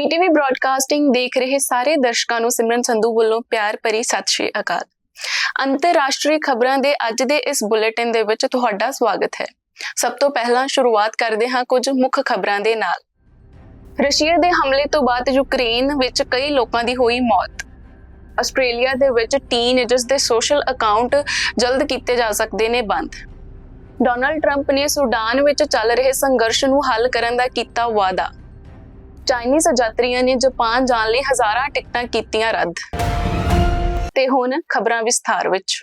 ਬੀਟੀਵੀ broadcasting ਦੇਖ ਰਹੇ ਸਾਰੇ ਦਰਸ਼ਕਾਂ ਨੂੰ ਸਿਮਰਨ ਸੰਧੂ ਵੱਲੋਂ ਪਿਆਰ ਭਰੀ ਸਤਿ ਸ਼੍ਰੀ ਅਕਾਲ। ਅੰਤਰਰਾਸ਼ਟਰੀ ਖਬਰਾਂ ਦੇ ਅੱਜ ਦੇ ਇਸ ਬੁਲੇਟਿਨ ਦੇ ਵਿੱਚ ਤੁਹਾਡਾ ਸਵਾਗਤ ਹੈ। ਸਭ ਤੋਂ ਪਹਿਲਾਂ ਸ਼ੁਰੂਆਤ ਕਰਦੇ ਹਾਂ ਕੁਝ ਮੁੱਖ ਖਬਰਾਂ ਦੇ ਨਾਲ। ਰਸ਼ੀਆ ਦੇ ਹਮਲੇ ਤੋਂ ਬਾਅਦ ਯੂਕਰੇਨ ਵਿੱਚ ਕਈ ਲੋਕਾਂ ਦੀ ਹੋਈ ਮੌਤ। ਆਸਟ੍ਰੇਲੀਆ ਦੇ ਵਿੱਚ ਟੀਨੇਜਰਸ ਦੇ ਸੋਸ਼ਲ ਅਕਾਊਂਟ ਜਲਦ ਕੀਤੇ ਜਾ ਸਕਦੇ ਨੇ ਬੰਦ। ਡੋਨਲਡ ਟਰੰਪ ਨੇ ਸੁਡਾਨ ਵਿੱਚ ਚੱਲ ਰਹੇ ਸੰਘਰਸ਼ ਨੂੰ ਹੱਲ ਕਰਨ ਦਾ ਕੀਤਾ ਵਾਅਦਾ। ਚਾਈਨੀਜ਼ ਯਾਤਰੀਆਂ ਨੇ ਜਾਪਾਨ ਜਾਣ ਲਈ ਹਜ਼ਾਰਾਂ ਟਿਕਟਾਂ ਕੀਤੀਆਂ ਰੱਦ। ਤੇ ਹੁਣ ਖਬਰਾਂ ਵਿਸਥਾਰ ਵਿੱਚ।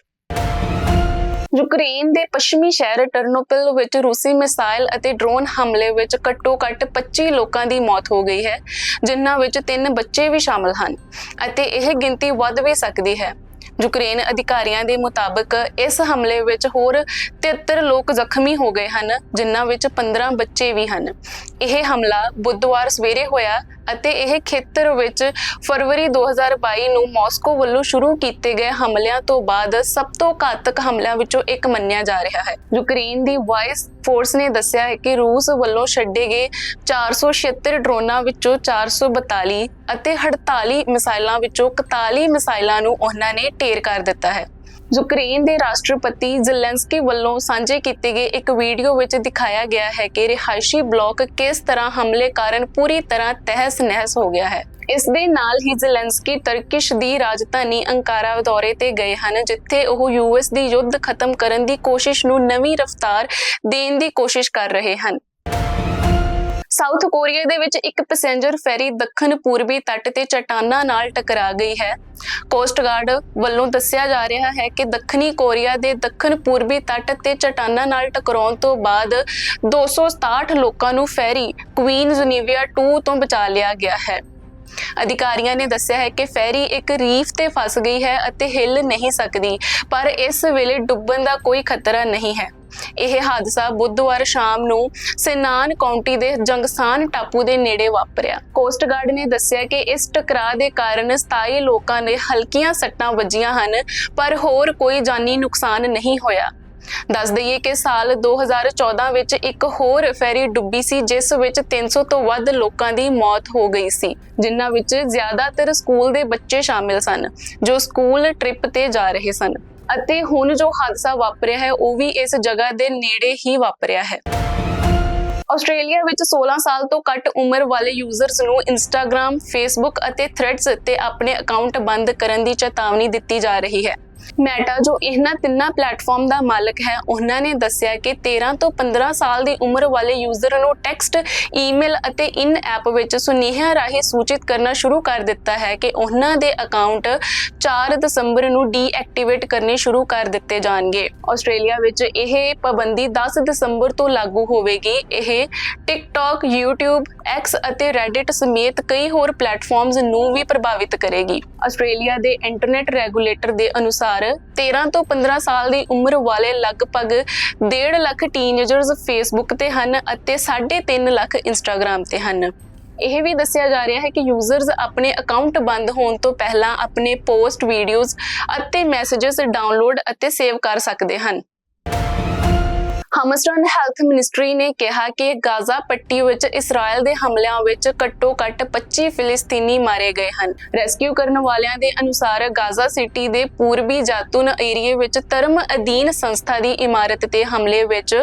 ਯੂਕਰੇਨ ਦੇ ਪੱਛਮੀ ਸ਼ਹਿਰ ਟਰਨੋਪਿਲ ਵਿੱਚ ਰੂਸੀ ਮਿਸਾਈਲ ਅਤੇ ਡਰੋਨ ਹਮਲੇ ਵਿੱਚ ਘੱਟੋ-ਘੱਟ 25 ਲੋਕਾਂ ਦੀ ਮੌਤ ਹੋ ਗਈ ਹੈ, ਜਿਨ੍ਹਾਂ ਵਿੱਚ ਤਿੰਨ ਬੱਚੇ ਵੀ ਸ਼ਾਮਲ ਹਨ ਅਤੇ ਇਹ ਗਿਣਤੀ ਵੱਧ ਵੀ ਸਕਦੀ ਹੈ। ਯੂਕਰੇਨ ਅਧਿਕਾਰੀਆਂ ਦੇ ਮੁਤਾਬਕ ਇਸ ਹਮਲੇ ਵਿੱਚ ਹੋਰ 73 ਲੋਕ ਜ਼ਖਮੀ ਹੋ ਗਏ ਹਨ, ਜਿਨ੍ਹਾਂ ਵਿੱਚ 15 ਬੱਚੇ ਵੀ ਹਨ। ਇਹ ਹਮਲਾ ਬੁੱਧਵਾਰ ਸਵੇਰੇ ਹੋਇਆ ਅਤੇ ਇਹ ਖੇਤਰ ਵਿੱਚ ਫਰਵਰੀ 2022 ਨੂੰ ਮਾਸਕੋ ਵੱਲੋਂ ਸ਼ੁਰੂ ਕੀਤੇ ਗਏ ਹਮਲਿਆਂ ਤੋਂ ਬਾਅਦ ਸਭ ਤੋਂ ਘਾਤਕ ਹਮਲਿਆਂ ਵਿੱਚੋਂ ਇੱਕ ਮੰਨਿਆ ਜਾ ਰਿਹਾ ਹੈ। ਯੂਕਰੇਨ ਦੀ ਵਾਇਸ ਫੋਰਸ ਨੇ ਦੱਸਿਆ ਹੈ ਕਿ ਰੂਸ ਵੱਲੋਂ ਛੱਡੇ ਗਏ 476 ਡਰੋਨਾਂ ਵਿੱਚੋਂ 442 ਅਤੇ 48 ਮਿਸਾਈਲਾਂ ਵਿੱਚੋਂ 41 ਮਿਸਾਈਲਾਂ ਨੂੰ ਉਹਨਾਂ ਨੇ ਢੇਰ ਕਰ ਦਿੱਤਾ ਹੈ। ਯੂਕਰੇਨ ਦੇ ਰਾਸ਼ਟਰਪਤੀ ਜ਼ੈਲੈਂਸਕੀ ਵੱਲੋਂ ਸਾਂਝੇ ਕੀਤੇ ਗਏ ਇੱਕ ਵੀਡੀਓ ਵਿੱਚ ਦਿਖਾਇਆ ਗਿਆ ਹੈ ਕਿ ਰਿਹਾਇਸ਼ੀ ਬਲਾਕ ਕਿਸ ਤਰ੍ਹਾਂ ਹਮਲੇ ਕਾਰਨ ਪੂਰੀ ਤਰ੍ਹਾਂ ਤਹਿਸ-ਨਹਿਸ ਹੋ ਗਿਆ ਹੈ। ਇਸ ਦੇ ਨਾਲ ਹੀ ਜ਼ੈਲੈਂਸਕੀ ਤਰਕਿਸ਼ ਦੀ ਰਾਜਧਾਨੀ ਅੰਕਾਰਾ ਦੌਰੇ ਤੇ ਗਏ ਹਨ, ਜਿੱਥੇ ਉਹ ਯੂਐਸ ਦੀ ਯੁੱਧ ਖਤਮ ਕਰਨ ਦੀ ਕੋਸ਼ਿਸ਼ ਨੂੰ ਨਵੀਂ ਰਫ਼ਤਾਰ ਦੇਣ ਦੀ ਕੋਸ਼ਿਸ਼ ਕਰ ਰਹੇ ਹਨ। ਸਾਊਥ ਕੋਰੀਆ ਦੇ ਵਿੱਚ ਇੱਕ ਪੈਸੇਂਜਰ ਫੈਰੀ ਦੱਖਣ ਪੂਰਬੀ ਤੱਟ ਤੇ ਚਟਾਨਾਂ ਨਾਲ ਟਕਰਾ ਗਈ ਹੈ। ਕੋਸਟ ਗਾਰਡ ਵੱਲੋਂ ਦੱਸਿਆ ਜਾ ਰਿਹਾ ਹੈ ਕਿ ਦੱਖਣੀ ਕੋਰੀਆ ਦੇ ਦੱਖਣ ਪੂਰਬੀ ਤੱਟ ਤੇ ਚਟਾਨਾਂ ਨਾਲ ਟਕਰਾਉਣ ਤੋਂ ਬਾਅਦ 267 ਲੋਕਾਂ ਨੂੰ ਫੈਰੀ ਕੁਈਨ ਜ਼ੁਨੀਵੀਆ 2 ਤੋਂ ਬਚਾ ਲਿਆ ਗਿਆ ਹੈ। ਅਧਿਕਾਰੀਆਂ ਨੇ ਦੱਸਿਆ ਹੈ ਕਿ ਫੈਰੀ ਇੱਕ ਰੀਫ ਤੇ ਫਸ ਗਈ ਹੈ ਅਤੇ ਹਿੱਲ ਨਹੀਂ ਸਕਦੀ, ਪਰ ਇਸ ਵੇਲੇ ਡੁੱਬਣ ਦਾ ਕੋਈ ਖਤਰਾ ਨਹੀਂ ਹੈ। ਇਹ ਹਾਦਸਾ ਬੁੱਧਵਾਰ ਸ਼ਾਮ ਨੂੰ ਸੈਨਾਨ ਕਾਉਂਟੀ ਦੇ ਜੰਗਸਾਨ ਟਾਪੂ ਦੇ ਨੇੜੇ ਵਾਪਰਿਆ। ਕੋਸਟ ਗਾਰਡ ਨੇ ਦੱਸਿਆ ਕਿ ਇਸ ਟਕਰਾਅ ਦੇ ਕਾਰਨ 27 ਲੋਕਾਂ ਨੇ ਹਲਕੀਆਂ ਸੱਟਾਂ ਵੱਜੀਆਂ ਹਨ, ਪਰ ਹੋਰ ਕੋਈ ਜਾਨੀ ਨੁਕਸਾਨ ਨਹੀਂ ਹੋਇਆ। ਦੱਸ ਦਈਏ ਕਿ ਸਾਲ 2014 ਵਿੱਚ ਇੱਕ ਹੋਰ ਫੈਰੀ ਡੁੱਬੀ ਸੀ, ਜਿਸ ਵਿੱਚ 300 ਤੋਂ ਵੱਧ ਲੋਕਾਂ ਦੀ ਮੌਤ ਹੋ ਗਈ ਸੀ, ਜਿਨ੍ਹਾਂ ਵਿੱਚ ਜ਼ਿਆਦਾਤਰ ਸਕੂਲ ਦੇ ਬੱਚੇ ਸ਼ਾਮਿਲ ਸਨ, ਜੋ ਸਕੂਲ ਟ੍ਰਿਪ ਤੇ ਜਾ ਰਹੇ ਸਨ। ਅਤੇ ਹੁਣ ਜੋ ਹਾਦਸਾ ਵਾਪਰਿਆ ਹੈ ਉਹ ਵੀ ਇਸ ਜਗ੍ਹਾ ਦੇ ਨੇੜੇ ਹੀ ਵਾਪਰਿਆ ਹੈ। ਆਸਟ੍ਰੇਲੀਆ ਵਿੱਚ 16 ਸਾਲ ਤੋਂ ਘੱਟ ਉਮਰ ਵਾਲੇ ਯੂਜ਼ਰਸ ਨੂੰ ਇੰਸਟਾਗ੍ਰam, ਫੇਸਬੁੱਕ ਅਤੇ ਥ੍ਰੈਡਸ ਤੇ ਆਪਣੇ ਅਕਾਊਂਟ ਬੰਦ ਕਰਨ ਦੀ ਚੇਤਾਵਨੀ ਦਿੱਤੀ ਜਾ ਰਹੀ ਹੈ। ਮੈਟਾ ਜੋ ਇਹਨਾਂ ਤਿੰਨਾਂ ਪਲੇਟਫਾਰਮ ਦਾ ਮਾਲਕ ਹੈ ਉਹਨਾਂ ਨੇ ਦੱਸਿਆ ਕਿ 13 ਤੋਂ 15 ਸਾਲ ਦੀ ਉਮਰ ਵਾਲੇ ਯੂਜ਼ਰ ਨੂੰ ਟੈਕਸਟ, ਈਮੇਲ ਅਤੇ ਇਨ ਐਪ ਵਿੱਚ ਸੁਨੇਹਿਆਂ ਰਾਹੀਂ ਸੂਚਿਤ ਕਰਨਾ ਸ਼ੁਰੂ ਕਰ ਦਿੱਤਾ ਹੈ ਕਿ ਉਹਨਾਂ ਦੇ ਅਕਾਊਂਟ 4 ਦਸੰਬਰ ਨੂੰ ਡੀਐਕਟੀਵੇਟ ਕਰਨੇ ਸ਼ੁਰੂ ਕਰ ਦਿੱਤੇ ਜਾਣਗੇ। ਆਸਟ੍ਰੇਲੀਆ ਵਿੱਚ ਇਹ ਪਾਬੰਦੀ 10 ਦਸੰਬਰ ਤੋਂ ਲਾਗੂ ਹੋਵੇਗੀ। ਇਹ ਟਿਕਟੌਕ, YouTube, X ਅਤੇ Reddit ਸਮੇਤ ਕਈ ਹੋਰ ਪਲੇਟਫਾਰਮਸ ਨੂੰ ਵੀ ਪ੍ਰਭਾਵਿਤ ਕਰੇਗੀ। ਆਸਟ੍ਰੇਲੀਆ ਦੇ ਇੰਟਰਨੈਟ ਰੈਗੂਲੇਟਰ ਦੇ ਅਨੁਸਾਰ 13 ਤੋਂ 15 ਸਾਲ ਦੀ ਉਮਰ ਵਾਲੇ ਲਗਭਗ 1.5 ਲੱਖ ਟੀਨੇਜਰਸ ਫੇਸਬੁੱਕ ਤੇ ਹਨ ਅਤੇ 3.5 ਲੱਖ ਇੰਸਟਾਗ੍ਰam ਤੇ ਹਨ। ਇਹ ਵੀ ਦੱਸਿਆ ਜਾ ਰਿਹਾ ਹੈ ਕਿ ਯੂਜ਼ਰਸ ਆਪਣੇ ਅਕਾਊਂਟ ਬੰਦ ਹੋਣ ਤੋਂ ਪਹਿਲਾਂ ਆਪਣੇ ਪੋਸਟ ਵੀਡੀਓਜ਼ ਅਤੇ ਮੈਸੇजेस ਡਾਊਨਲੋਡ ਅਤੇ ਸੇਵ ਕਰ ਸਕਦੇ ਹਨ। ਹਮਸਰਨ ਹੈਲਥ ਮਿਨਿਸਟਰੀ ਨੇ ਕਿਹਾ ਕਿ ਗਾਜ਼ਾ ਪੱਟੀ ਵਿੱਚ ਇਸਰਾਇਲ ਦੇ ਹਮਲਿਆਂ ਵਿੱਚ ਘੱਟੋ-ਘੱਟ 25 ਫਿਲਿਸਤੀਨੀ ਮਾਰੇ ਗਏ ਹਨ। ਰੈਸਕਿਊ ਕਰਨ ਵਾਲਿਆਂ ਦੇ ਅਨੁਸਾਰ ਗਾਜ਼ਾ ਸਿਟੀ ਦੇ ਪੂਰਬੀ ਜਾਤੂਨ ਏਰੀਏ ਵਿੱਚ ਧਰਮ ਅਧੀਨ ਸੰਸਥਾ ਦੀ ਇਮਾਰਤ ਤੇ ਹਮਲੇ ਵਿੱਚ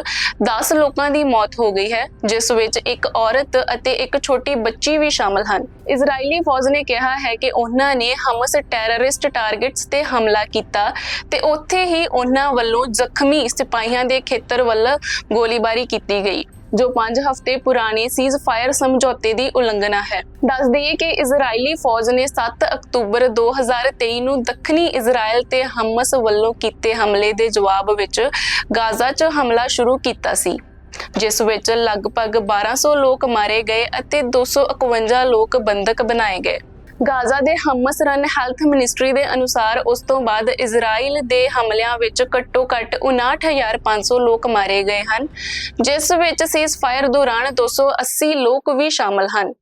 10 ਲੋਕਾਂ ਦੀ ਮੌਤ ਹੋ ਗਈ ਹੈ, ਜਿਸ ਵਿੱਚ ਇੱਕ ਔਰਤ ਅਤੇ ਇੱਕ ਛੋਟੀ ਬੱਚੀ ਵੀ ਸ਼ਾਮਲ ਹਨ। ਇਜ਼ਰਾਈਲੀ ਫੌਜ ਨੇ ਕਿਹਾ ਹੈ ਕਿ ਉਹਨਾਂ ਨੇ ਹਮਸ ਟੈਰਰਿਸਟ ਟਾਰਗੇਟਸ ਤੇ ਹਮਲਾ ਕੀਤਾ ਤੇ ਉੱਥੇ ਹੀ ਉਹਨਾਂ ਵੱਲੋਂ ਜ਼ਖਮੀ ਸਿਪਾਹੀਆਂ ਦੇ ਖੇਤਰ ਵੱਲ ਗੋਲੀਬਾਰੀ ਕੀਤੀ ਗਈ, ਜੋ 5 ਹਫ਼ਤੇ ਪੁਰਾਣੇ ਸੀਜ਼ ਸਮਝੌਤੇ ਦੀ ਉਲੰਘਣਾ ਹੈ। ਦੱਸ ਦਈਏ ਕਿ ਇਜ਼ਰਾਈਲੀ ਫੌਜ ਨੇ 7 ਅਕਤੂਬਰ 2023 ਨੂੰ ਦੱਖਣੀ ਇਜ਼ਰਾਈਲ ਤੇ ਹਮਸ ਵੱਲੋਂ ਕੀਤੇ ਹਮਲੇ ਦੇ ਜਵਾਬ ਵਿੱਚ ਗਾਜ਼ਾ 'ਚ ਹਮਲਾ ਸ਼ੁਰੂ ਕੀਤਾ ਸੀ, ਜਿਸ ਵਿੱਚ ਲਗਭਗ 1200 ਲੋਕ ਮਾਰੇ ਗਏ ਅਤੇ 251 ਲੋਕ ਬੰਦਕ ਬਣਾਏ ਗਏ। ਗਾਜ਼ਾ ਦੇ ਹਮਸ ਰਨ ਹੈਲਥ ਮਿਨਿਸਟਰੀ ਦੇ ਅਨੁਸਾਰ ਉਸ ਤੋਂ ਬਾਅਦ ਇਜ਼ਰਾਈਲ ਦੇ ਹਮਲਿਆਂ ਵਿੱਚ ਘੱਟੋ-ਘੱਟ 59500 ਲੋਕ ਮਾਰੇ ਗਏ ਹਨ, ਜਿਸ ਵਿੱਚ ਸੀਜ਼ਫਾਇਰ ਦੌਰਾਨ 280 ਲੋਕ ਵੀ ਸ਼ਾਮਲ ਹਨ।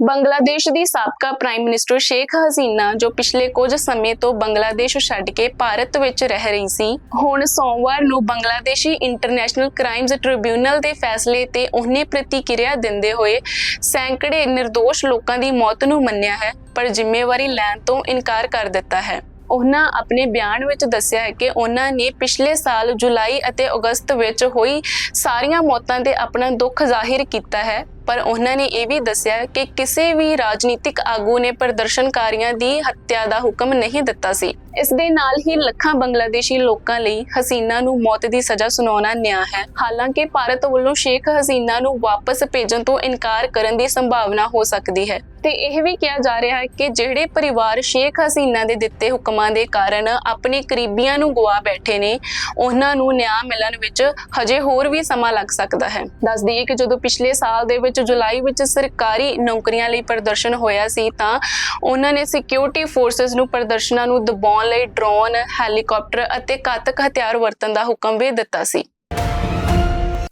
ਬੰਗਲਾਦੇਸ਼ ਦੀ ਸਾਬਕਾ ਪ੍ਰਾਈਮ ਮਿਨਿਸਟਰ ਸ਼ੇਖ ਹਸੀਨਾ, ਜੋ ਪਿਛਲੇ ਕੁਝ ਸਮੇਂ ਤੋਂ ਬੰਗਲਾਦੇਸ਼ ਛੱਡ ਕੇ ਭਾਰਤ ਵਿੱਚ ਰਹਿ ਰਹੀ ਸੀ, ਹੁਣ ਸੋਮਵਾਰ ਨੂੰ ਬੰਗਲਾਦੇਸ਼ੀ ਇੰਟਰਨੈਸ਼ਨਲ ਕ੍ਰਾਈਮਸ ਟ੍ਰਿਬਿਊਨਲ ਦੇ ਫੈਸਲੇ ਤੇ ਉਹਨੇ ਪ੍ਰਤੀਕਿਰਿਆ ਦਿੰਦੇ ਹੋਏ ਸੈਂਕੜੇ નિર્ਦੋਸ਼ ਲੋਕਾਂ ਦੀ ਮੌਤ ਨੂੰ ਮੰਨਿਆ ਹੈ, ਪਰ ਜ਼ਿੰਮੇਵਾਰੀ ਲੈਣ ਤੋਂ ਇਨਕਾਰ ਕਰ ਦਿੱਤਾ ਹੈ। ਉਹਨਾਂ ਆਪਣੇ ਬਿਆਨ ਵਿੱਚ ਦੱਸਿਆ ਹੈ ਕਿ ਉਹਨਾਂ ਨੇ ਪਿਛਲੇ ਸਾਲ ਜੁਲਾਈ ਅਤੇ ਅਗਸਤ ਵਿੱਚ ਹੋਈ ਸਾਰੀਆਂ ਮੌਤਾਂ ਤੇ ਆਪਣਾ ਦੁੱਖ ਜ਼ਾਹਿਰ ਕੀਤਾ ਹੈ। ਪਰ ਉਹਨਾਂ ਨੇ ਇਹ ਵੀ ਦੱਸਿਆ ਕਿ ਕਿਸੇ ਵੀ ਰਾਜਨੀਤਿਕ ਆਗੂ ਨੇ ਪ੍ਰਦਰਸ਼ਨਕਾਰੀਆਂ ਦੀ ਹੱਤਿਆ ਦਾ ਹੁਕਮ ਨਹੀਂ ਦਿੱਤਾ ਸੀ। ਇਸ ਦੇ ਨਾਲ ਹੀ ਲੱਖਾਂ ਬੰਗਲਾਦੇਸ਼ੀ ਲੋਕਾਂ ਲਈ ਹਸੀਨਾ ਨੂੰ ਮੌਤ ਦੀ ਸਜ਼ਾ ਸੁਣਾਉਣਾ ਨਿਆਂ ਹੈ। ਹਾਲਾਂਕਿ ਭਾਰਤ ਵੱਲੋਂ ਸ਼ੇਖ ਹਸੀਨਾ ਨੂੰ ਵਾਪਸ ਭੇਜਣ ਤੋਂ ਇਨਕਾਰ ਕਰਨ ਦੀ ਸੰਭਾਵਨਾ ਹੋ ਸਕਦੀ ਹੈ। ਤੇ ਇਹ ਵੀ ਕਿਹਾ ਜਾ ਰਿਹਾ ਹੈ ਕਿ ਜਿਹੜੇ ਪਰਿਵਾਰ ਸ਼ੇਖ ਹਸੀਨਾ ਦੇ ਦਿੱਤੇ ਹੁਕਮਾਂ ਦੇ ਕਾਰਨ ਆਪਣੇ ਕਰੀਬੀਆਂ ਨੂੰ ਗਵਾ ਬੈਠੇ ਨੇ, ਉਹਨਾਂ ਨੂੰ ਨਿਆਂ ਮਿਲਣ ਵਿੱਚ ਹਜੇ ਹੋਰ ਵੀ ਸਮਾਂ ਲੱਗ ਸਕਦਾ ਹੈ। ਦੱਸ ਦਈਏ ਕਿ ਜਦੋਂ ਪਿਛਲੇ ਸਾਲ ਦੇ ਵਿੱਚ ਜੁਲਾਈ ਵਿੱਚ ਸਰਕਾਰੀ ਨੌਕਰੀਆਂ ਲਈ ਪ੍ਰਦਰਸ਼ਨ ਹੋਇਆ ਸੀ, ਤਾਂ ਉਹਨਾਂ ਨੇ ਸਿਕਿਉਰਿਟੀ ਫੋਰਸਸ ਨੂੰ ਪ੍ਰਦਰਸ਼ਨਾਂ ਨੂੰ ਦਬਾਉਣ ਲਈ ਡਰੋਨ ਹੈਲੀਕਾਪਟਰ ਅਤੇ ਘਾਤਕ ਹਥਿਆਰ ਵਰਤਣ ਦਾ ਹੁਕਮ ਵੀ ਦਿੱਤਾ ਸੀ।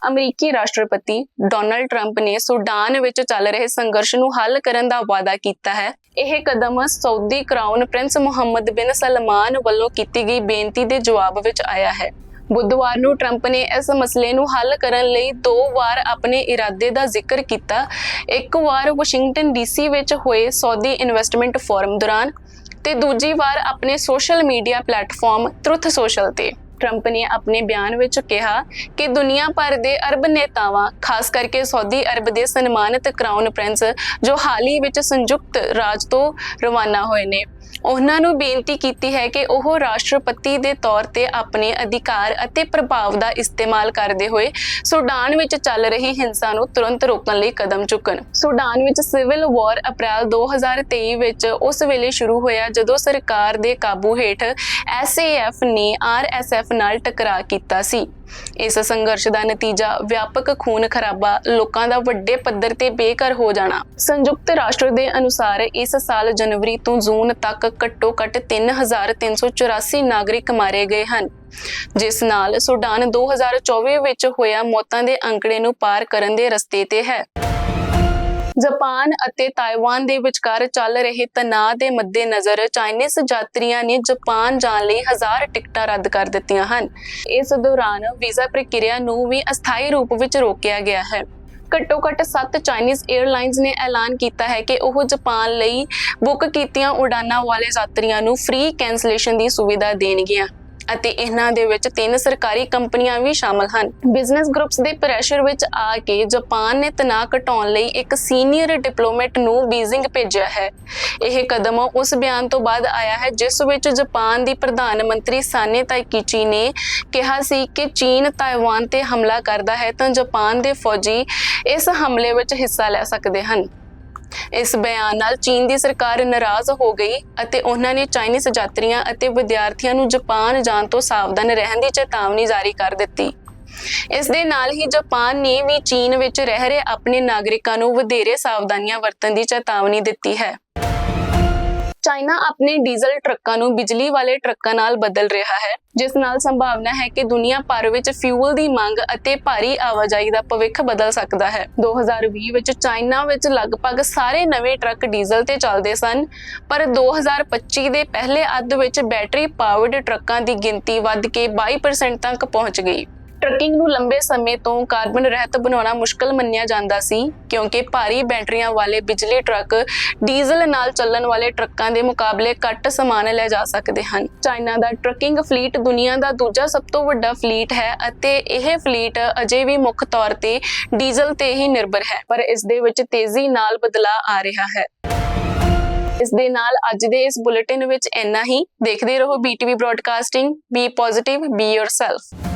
ਅਮਰੀਕੀ ਰਾਸ਼ਟਰਪਤੀ ਡੋਨਲਡ ਟਰੰਪ ਨੇ ਸੁਡਾਨ ਵਿੱਚ ਚੱਲ ਰਹੇ ਸੰਘਰਸ਼ ਨੂੰ ਹੱਲ ਕਰਨ ਦਾ ਵਾਅਦਾ ਕੀਤਾ ਹੈ। ਇਹ ਕਦਮ ਸਾਊਦੀ ਕਰਾਊਨ ਪ੍ਰਿੰਸ ਮੁਹੰਮਦ ਬਿਨ ਸਲਮਾਨ ਵੱਲੋਂ ਕੀਤੀ ਗਈ ਬੇਨਤੀ ਦੇ ਜਵਾਬ ਵਿੱਚ ਆਇਆ ਹੈ। ਬੁੱਧਵਾਰ ਨੂੰ ਟਰੰਪ ਨੇ ਇਸ ਮਸਲੇ ਨੂੰ ਹੱਲ ਕਰਨ ਲਈ ਦੋ ਵਾਰ ਆਪਣੇ ਇਰਾਦੇ ਦਾ ਜ਼ਿਕਰ ਕੀਤਾ। ਇੱਕ ਵਾਰ ਵਾਸ਼ਿੰਗਟਨ ਡੀਸੀ ਵਿੱਚ ਹੋਏ ਸਾਊਦੀ ਇਨਵੈਸਟਮੈਂਟ ਫੋਰਮ ਦੌਰਾਨ ਤੇ ਦੂਜੀ ਵਾਰ ਆਪਣੇ social media platform Truth Social ਤੇ। ਟਰੰਪ ਨੇ ਆਪਣੇ ਬਿਆਨ ਵਿੱਚ ਕਿਹਾ ਕਿ ਦੁਨੀਆ ਭਰ ਦੇ ਅਰਬ ਨੇਤਾਵਾਂ, ਖਾਸ ਕਰਕੇ ਸਾਊਦੀ ਅਰਬ ਦੇ ਸਨਮਾਨਿਤ ਕਰਾਊਨ ਪ੍ਰਿੰਸ ਜੋ ਹਾਲ ਹੀ ਵਿੱਚ ਸੰਯੁਕਤ ਰਾਜ ਤੋਂ ਰਵਾਨਾ ਹੋਏ ਨੇ ਉਹਨਾਂ ਨੂੰ ਬੇਨਤੀ ਕੀਤੀ ਹੈ ਕਿ ਉਹ ਰਾਸ਼ਟਰਪਤੀ ਦੇ ਤੌਰ ਤੇ ਆਪਣੇ ਅਧਿਕਾਰ ਅਤੇ ਪ੍ਰਭਾਵ ਦਾ ਇਸਤੇਮਾਲ ਕਰਦੇ ਹੋਏ ਸੁਡਾਨ ਵਿੱਚ ਚੱਲ ਰਹੀ ਹਿੰਸਾ ਨੂੰ ਤੁਰੰਤ ਰੋਕਣ ਲਈ ਕਦਮ ਚੁੱਕਣ। ਸੁਡਾਨ ਵਿੱਚ ਸਿਵਲ ਵਾਰ ਅਪ੍ਰੈਲ 2023 ਵਿੱਚ ਉਸ ਵੇਲੇ ਸ਼ੁਰੂ ਹੋਇਆ ਜਦੋਂ ਸਰਕਾਰ ਦੇ ਕਾਬੂ ਹੇਠ ਐਸਏਐਫ ਨੇ ਆਰਐਸਐਫ ਨਾਲ ਟਕਰਾਅ ਕੀਤਾ ਸੀ। ਇਸ ਸੰਘਰਸ਼ ਦਾ ਨਤੀਜਾ ਵਿਆਪਕ ਖੂਨ ਖਰਾਬਾ ਲੋਕਾਂ ਦਾ ਵੱਡੇ ਪੱਧਰ ਤੇ ਬੇਘਰ ਹੋ ਜਾਣਾ। ਸੰਯੁਕਤ ਰਾਸ਼ਟਰ ਦੇ ਅਨੁਸਾਰ ਇਸ ਸਾਲ ਜਨਵਰੀ ਤੋਂ ਜੂਨ ਤੱਕ ਘੱਟੋ-ਘੱਟ 3384 ਨਾਗਰਿਕ ਮਾਰੇ ਗਏ ਹਨ। ਜਿਸ ਨਾਲ ਸੁਡਾਨ 2024 ਵਿੱਚ ਹੋਇਆ ਮੌਤਾਂ ਦੇ ਅੰਕੜੇ ਨੂੰ ਪਾਰ ਕਰਨ ਦੇ ਰਸਤੇ ਤੇ ਹੈ। ਜਾਪਾਨ ਅਤੇ ਤਾਈਵਾਨ ਦੇ ਵਿਚਕਾਰ ਚੱਲ ਰਹੇ ਤਣਾਅ ਦੇ ਮੱਦੇਨਜ਼ਰ ਚਾਈਨੀਜ਼ ਯਾਤਰੀਆਂ ਨੇ ਜਾਪਾਨ ਜਾਣ ਲਈ ਹਜ਼ਾਰ ਟਿਕਟਾਂ ਰੱਦ ਕਰ ਦਿੱਤੀਆਂ ਹਨ। ਇਸ ਦੌਰਾਨ ਵੀਜ਼ਾ ਪ੍ਰਕਿਰਿਆ ਨੂੰ ਵੀ ਅਸਥਾਈ ਰੂਪ ਵਿੱਚ ਰੋਕਿਆ ਗਿਆ ਹੈ। ਘੱਟੋ ਘੱਟ 7 ਚਾਈਨੀਜ਼ 에ਅਰਲਾਈਨਸ ਨੇ ਐਲਾਨ ਕੀਤਾ ਹੈ ਕਿ ਉਹ ਜਾਪਾਨ ਲਈ ਬੁੱਕ ਕੀਤੀਆਂ ਉਡਾਨਾਂ ਵਾਲੇ ਯਾਤਰੀਆਂ ਨੂੰ ਫ੍ਰੀ ਕੈਂਸਲੇਸ਼ਨ ਦੀ ਸੁਵਿਧਾ ਦੇਣਗੀਆਂ। ਅਤੇ ਇਹਨਾਂ ਦੇ ਵਿੱਚ ਤਿੰਨ ਸਰਕਾਰੀ ਕੰਪਨੀਆਂ ਵੀ ਸ਼ਾਮਲ ਹਨ। ਬਿਜ਼ਨਸ ਗਰੁੱਪਸ ਦੇ ਪ੍ਰੈਸ਼ਰ ਵਿੱਚ ਆ ਕੇ ਜਾਪਾਨ ਨੇ ਤਣਾਅ ਘਟਾਉਣ ਲਈ ਇੱਕ ਸੀਨੀਅਰ ਡਿਪਲੋਮੈਟ ਨੂੰ ਬੀਜ਼ਿੰਗ ਭੇਜਿਆ ਹੈ। ਇਹ ਕਦਮ ਉਸ ਬਿਆਨ ਤੋਂ ਬਾਅਦ ਆਇਆ ਹੈ, ਜਿਸ ਵਿੱਚ ਜਾਪਾਨ ਦੀ ਪ੍ਰਧਾਨ ਮੰਤਰੀ ਸਾਨੇ ਤਾਈਕੀਚੀ ਨੇ ਕਿਹਾ ਸੀ ਕਿ ਚੀਨ ਤਾਈਵਾਨ ਤੇ ਹਮਲਾ ਕਰਦਾ ਹੈ ਤਾਂ ਜਾਪਾਨ ਦੇ ਫੌਜੀ ਇਸ ਹਮਲੇ ਵਿੱਚ ਹਿੱਸਾ ਲੈ ਸਕਦੇ ਹਨ। ਇਸ ਬਿਆਨ ਨਾਲ ਚੀਨ ਦੀ ਸਰਕਾਰ ਨਾਰਾਜ਼ ਹੋ ਗਈ ਅਤੇ ਉਹਨਾਂ ਨੇ ਚਾਈਨੀਜ਼ ਯਾਤਰੀਆਂ ਅਤੇ ਵਿਦਿਆਰਥੀਆਂ ਨੂੰ ਜਾਪਾਨ ਜਾਣ ਤੋਂ ਸਾਵਧਾਨ ਰਹਿਣ ਦੀ ਚੇਤਾਵਨੀ ਜਾਰੀ ਕਰ ਦਿੱਤੀ। ਇਸ ਦੇ ਨਾਲ ਹੀ ਜਾਪਾਨ ਨੇ ਵੀ ਚੀਨ ਵਿੱਚ ਰਹਿ ਰਹੇ ਆਪਣੇ ਨਾਗਰਿਕਾਂ ਨੂੰ ਵਧੇਰੇ ਸਾਵਧਾਨੀਆਂ ਵਰਤਣ ਦੀ ਚੇਤਾਵਨੀ ਦਿੱਤੀ ਹੈ। ਚਾਈਨਾ ਆਪਣੇ ਡੀਜ਼ਲ ਟਰੱਕਾਂ ਨੂੰ ਬਿਜਲੀ ਵਾਲੇ ਟਰੱਕਾਂ ਨਾਲ ਬਦਲ ਰਿਹਾ ਹੈ, ਜਿਸ ਨਾਲ ਸੰਭਾਵਨਾ ਹੈ ਕਿ ਦੁਨੀਆ ਭਰ ਵਿੱਚ ਫਿਊਲ ਦੀ ਮੰਗ ਅਤੇ ਭਾਰੀ ਆਵਾਜਾਈ ਦਾ ਭਵਿੱਖ ਬਦਲ ਸਕਦਾ ਹੈ। 2020 ਵਿੱਚ ਚਾਈਨਾ ਵਿੱਚ ਲਗਭਗ ਸਾਰੇ ਨਵੇਂ ਟਰੱਕ ਡੀਜ਼ਲ ਤੇ ਚੱਲਦੇ ਸਨ, ਪਰ 2025 ਦੇ ਪਹਿਲੇ ਅੱਧ ਵਿੱਚ ਬੈਟਰੀ ਪਾਵਰਡ ਟਰੱਕਾਂ ਦੀ ਗਿਣਤੀ ਵੱਧ ਕੇ 22% ਤੱਕ ਪਹੁੰਚ ਗਈ। ਟਰੱਕਿੰਗ ਨੂੰ ਲੰਬੇ ਸਮੇਂ ਤੋਂ ਕਾਰਬਨ ਰਹਿਤ ਬਣਾਉਣਾ ਮੁਸ਼ਕਲ ਮੰਨਿਆ ਜਾਂਦਾ ਸੀ, ਕਿਉਂਕਿ ਭਾਰੀ ਬੈਟਰੀਆਂ ਵਾਲੇ ਬਿਜਲੀ ਟਰੱਕ ਡੀਜ਼ਲ ਨਾਲ ਚੱਲਣ ਵਾਲੇ ਟਰੱਕਾਂ ਦੇ ਮੁਕਾਬਲੇ ਘੱਟ ਸਮਾਨ ਲੈ ਜਾ ਸਕਦੇ ਹਨ। ਚਾਈਨਾ ਦਾ ਟਰੱਕਿੰਗ ਫਲੀਟ ਦੁਨੀਆ ਦਾ ਦੂਜਾ ਸਭ ਤੋਂ ਵੱਡਾ ਫਲੀਟ ਹੈ ਅਤੇ ਇਹ ਫਲੀਟ ਅਜੇ ਵੀ ਮੁੱਖ ਤੌਰ ਤੇ ਡੀਜ਼ਲ ਤੇ ਹੀ ਨਿਰਭਰ ਹੈ, ਪਰ ਇਸ ਦੇ ਵਿੱਚ ਤੇਜ਼ੀ ਨਾਲ ਬਦਲਾਅ ਆ ਰਿਹਾ ਹੈ। ਇਸ ਦੇ ਨਾਲ ਅੱਜ ਦੇ ਇਸ ਬੁਲੇਟਿਨ ਵਿੱਚ ਇੰਨਾ ਹੀ। ਦੇਖਦੇ ਰਹੋ BTV broadcasting be positive be yourself